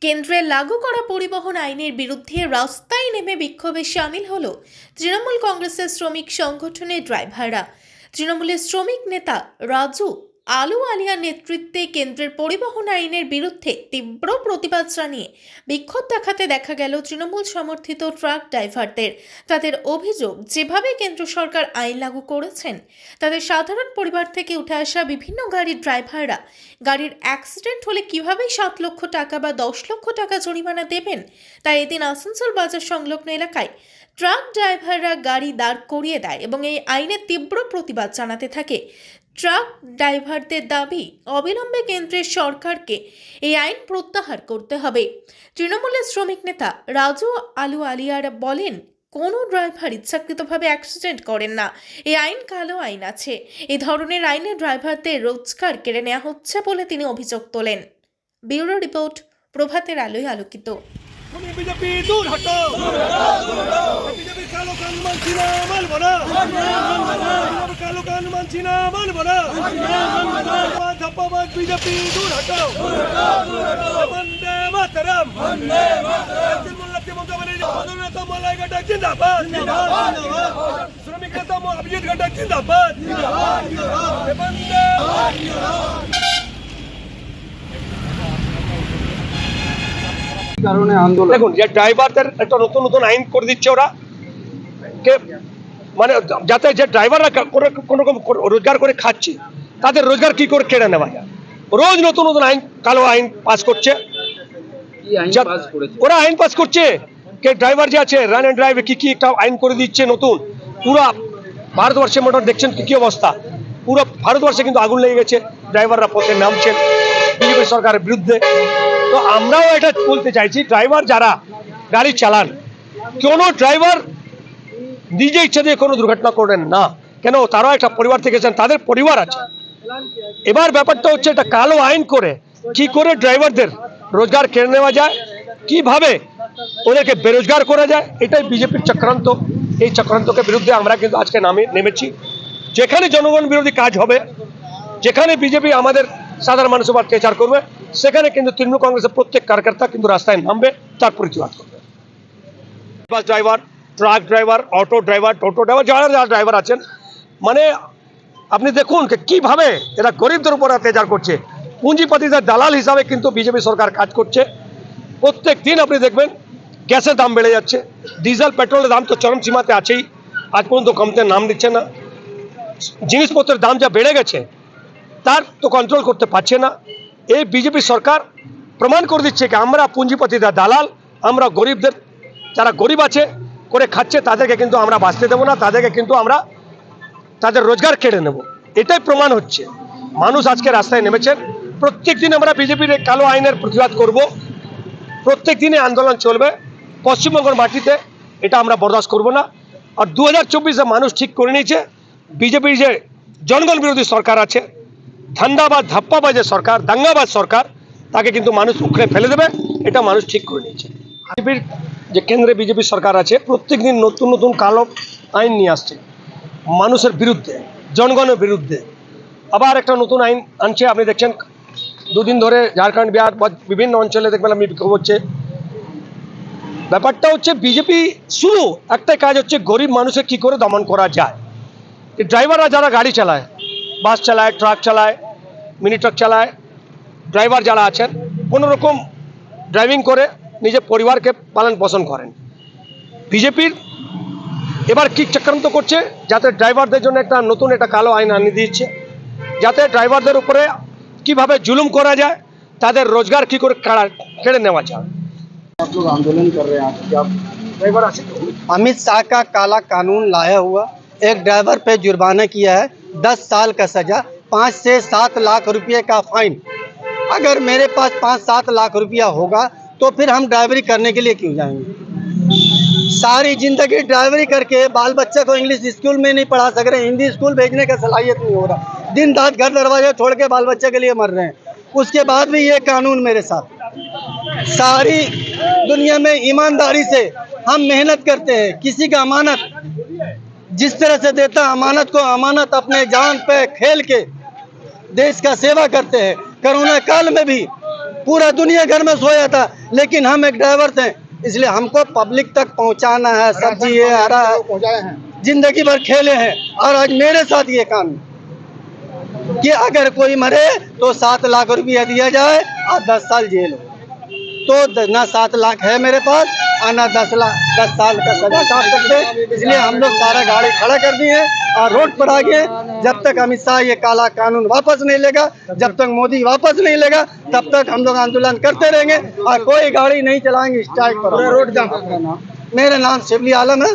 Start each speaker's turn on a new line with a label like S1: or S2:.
S1: কেন্দ্রে লাগু করা পরিবহন আইনের বিরুদ্ধে রাস্তায় নেমে বিক্ষোভে সামিল হল তৃণমূল কংগ্রেসের শ্রমিক সংগঠনের ড্রাইভাররা। তৃণমূলের শ্রমিক নেতা রাজু আলু আলিয়ার নেতৃত্বে কেন্দ্রের পরিবহন আইনের বিরুদ্ধে তীব্র প্রতিবাদ জানিয়ে বিক্ষোভ দেখাতে দেখা গেল তৃণমূল সমর্থিত ট্রাক ড্রাইভারদের। তাদের অভিযোগ, যেভাবে কেন্দ্র সরকার আইন লাগু করেছেন, তাদের সাধারণ পরিবার থেকে উঠে আসা বিভিন্ন গাড়ির ড্রাইভাররা গাড়ির অ্যাক্সিডেন্ট হলে কিভাবেই সাত লক্ষ টাকা বা দশ লক্ষ টাকা জরিমানা দেবেন তাই এদিন আসানসোল বাজার সংলগ্ন এলাকায় ট্রাক ড্রাইভাররা গাড়ি দাঁড় করিয়ে দেয় এবং এই আইনের তীব্র প্রতিবাদ জানাতে থাকে। ট্রাক ড্রাইভারদের দাবি, অবিলম্বে কেন্দ্রের সরকারকে এই আইন প্রত্যাহার করতে হবে। তৃণমূলের শ্রমিক নেতা রাজু আলু আলিয়ার বলেন, কোনো ড্রাইভার ইচ্ছাকৃতভাবে অ্যাক্সিডেন্ট করেন না। এই আইন কালো আইন আছে। এই ধরনের আইনে ড্রাইভারদের রোজগার কেড়ে নেওয়া হচ্ছে বলে তিনি অভিযোগ তোলেন। ব্যুরো রিপোর্ট, প্রভাতের আলোয় আলোকিত।
S2: দূর হটো। মানছি না মানব না। কালো কান মানছি না মানব না। বিজেপি দূর বন্দে মাতরম। জিন্দাবাদ। শ্রমিক নেতা অভিজিৎ ঘটক জিন্দাবাদ।
S3: কারণে আন্দোলন।
S2: দেখুন যে ড্রাইভারদের একটা নতুন নতুন আইন করে দিচ্ছে ওরা কে মানে যাতে যে ড্রাইভাররা কোনো রকম রোজগার করে খাচ্ছে তাদের রোজগার কি করে কেড়ে নেওয়া যায়? রোজ নতুন নতুন আইন কালো আইন পাস করছে। ওরা আইন পাস করছে। কে ড্রাইভার যে আছে রান অ্যান্ড ড্রাইভে কি কি একটা আইন করে দিচ্ছে নতুন। পুরা ভারতবর্ষে মোটর দেখছেন কি কি অবস্থা। পুরো ভারতবর্ষে কিন্তু আগুন লেগে গেছে। ড্রাইভাররা পথে নামছেন। বিজেপি সরকারের বিরুদ্ধে। তো আমরাও এটা বলতে চাইছি ড্রাইভার যারা গাড়ি চালান কোনো ড্রাইভার নিজে ইচ্ছা দিয়ে কোনো দুর্ঘটনা করেন না। কেন? তারাও একটা পরিবার থেকে এসেছেন, তাদের পরিবার আছে। এবার ব্যাপারটা হচ্ছে এটা কালো আইন করে কি করে ড্রাইভারদের রোজগার কেড়ে নেওয়া যায়, কীভাবে ওদেরকে বেরোজগার করা যায়, এটাই বিজেপির চক্রান্ত। এই চক্রান্তকে বিরুদ্ধে আমরা কিন্তু আজকে নামে, নেমেছি। যেখানে জনগণ বিরোধী কাজ হবে, যেখানে বিজেপি আমাদের সাধারণ মানুষের উপর অত্যাচার করবে, সেখানে কিন্তু তৃণমূল কংগ্রেসের প্রত্যেক কার্যকর্তা কিন্তু রাস্তায় নামবে, তার প্রতিবাদ করবে। Bus driver truck driver auto driver টোটো ড্রাইভার যারা যারা ড্রাইভার আছেন মানে আপনি দেখুন কীভাবে এরা গরিবদের উপর অত্যাচার করছে। পুঁজিপতিদের দালাল হিসাবে কিন্তু বিজেপি সরকার কাজ করছে। প্রত্যেক দিন আপনি দেখবেন গ্যাসের দাম বেড়ে যাচ্ছে। ডিজেল, পেট্রোলের দাম তো চরম সীমাতে আছেই। আজ পর্যন্ত কমতে নাম দিচ্ছে না। জিনিসপত্রের দাম যা বেড়ে গেছে, তার তো কন্ট্রোল করতে পারছে না। এই বিজেপি সরকার প্রমাণ করে দিচ্ছে কি আমরা পুঁজিপতিদের দালাল, আমরা গরিবদের, যারা গরিব আছে করে খাচ্ছে, তাদেরকে কিন্তু আমরা বাঁচতে দেবো না, তাদেরকে কিন্তু আমরা তাদের রোজগার কেড়ে নেব। এটাই প্রমাণ হচ্ছে। মানুষ আজকে রাস্তায় নেমেছেন প্রত্যেক দিন আমরা বিজেপির কালো আইনের প্রতিবাদ করব। প্রত্যেক দিনে আন্দোলন চলবে। পশ্চিমবঙ্গের মাটিতে এটা আমরা বরদাস্ত করব না। আর দু হাজার মানুষ ঠিক করে নিয়েছে, বিজেপির যে জনগণ বিরোধী সরকার আছে ধান্দাবাজ যে সরকার দাঙ্গাবাজ সরকার, তাকে কিন্তু মানুষ উখড়ে ফেলে দেবে। এটা মানুষ ঠিক করে নিয়েছে। বিজেপির যে কেন্দ্রে বিজেপি সরকার আছে প্রত্যেক দিন নতুন নতুন কালো আইন নিয়ে আসছে। মানুষের বিরুদ্ধে, জনগণের বিরুদ্ধে। আবার একটা নতুন আইন আনছে, আপনি দেখছেন, দুদিন ধরে ঝাড়খণ্ড, বিহার বিভিন্ন অঞ্চলে দেখবেন আমি বিক্ষোভ হচ্ছে। ব্যাপারটা হচ্ছে, বিজেপি শুরু একটাই কাজ হচ্ছে, গরিব মানুষের কি করে দমন করা যায়? ড্রাইভাররা যারা গাড়ি চালায়, বাস চালায়, ট্রাক চালায়, মিনি ট্রাক চালায়, ড্রাইভার যারা আছেন কোনো রকম ড্রাইভিং করে নিজের পরিবারকে পালন পোষণ করেন বিজেপির এবার কি চক্রান্ত করছে যাতে ড্রাইভারদের জন্য একটা নতুন একটা কালো আইন আনিয়ে দিচ্ছে যাতে ড্রাইভারদের উপরে কিভাবে জুলুম করা যায় তাদের রোজগার কি করে কাড়া- কেড়ে নেওয়া যায়
S3: आप लोग आंदोलन कर रहे हैं आज क्या
S2: ড্রাইভার আছে তো?
S4: अमित शाह का काला कानून लाया हुआ एक ड्राइवर पे जुर्माना किया है दस साल का सजा पाँच से सात लाख रुपए का फाइन अगर मेरे पास पाँच सात लाख रुपया होगा तो फिर हम ड्राइवरी करने के लिए क्यों जाएँगे? सारी ज़िंदगी ड्राइवरी करके बाल बच्चे को इंग्लिश स्कूल में नहीं पढ़ा सक रहे हिंदी स्कूल भेजने का सलाहियत नहीं हो रहा। दिन रात घर दरवाजे छोड़ के बाल बच्चे के लिए मर रहे हैं। उसके बाद भी ये कानून मेरे साथ। सारी दुनिया में ईमानदारी से हम मेहनत करते हैं। किसी का अमानत, जिस तरह से देता अमानत को अमानत अपने जान पे खेल के देश का सेवा करते हैं। कोरोना काल में भी पूरा दुनिया घर में सोया था लेकिन हम एक ड्राइवर थे इसलिए हमको पब्लिक तक पहुंचाना है सब्ज़ी है हरा है। ज़िंदगी भर खेले हैं और आज मेरे साथ ये काम कि अगर कोई मरे तो सात लाख रुपया दिया जाए और दस साल जेल हो। तो ना सात लाख है मेरे पास और ना दस लाख दस साल का सजा काट सकते इसलिए हम लोग सारा गाड़ी खड़ा कर दी है और रोड पर आ गए जब तक अमित शाह ये काला कानून वापस नहीं लेगा, जब तक मोदी वापस नहीं लेगा, तब तक हम लोग आंदोलन करते रहेंगे और कोई गाड़ी नहीं चलाएँगे स्ट्राइक पर।
S3: रोड जाम
S4: मेरा नाम शिवली आलम है।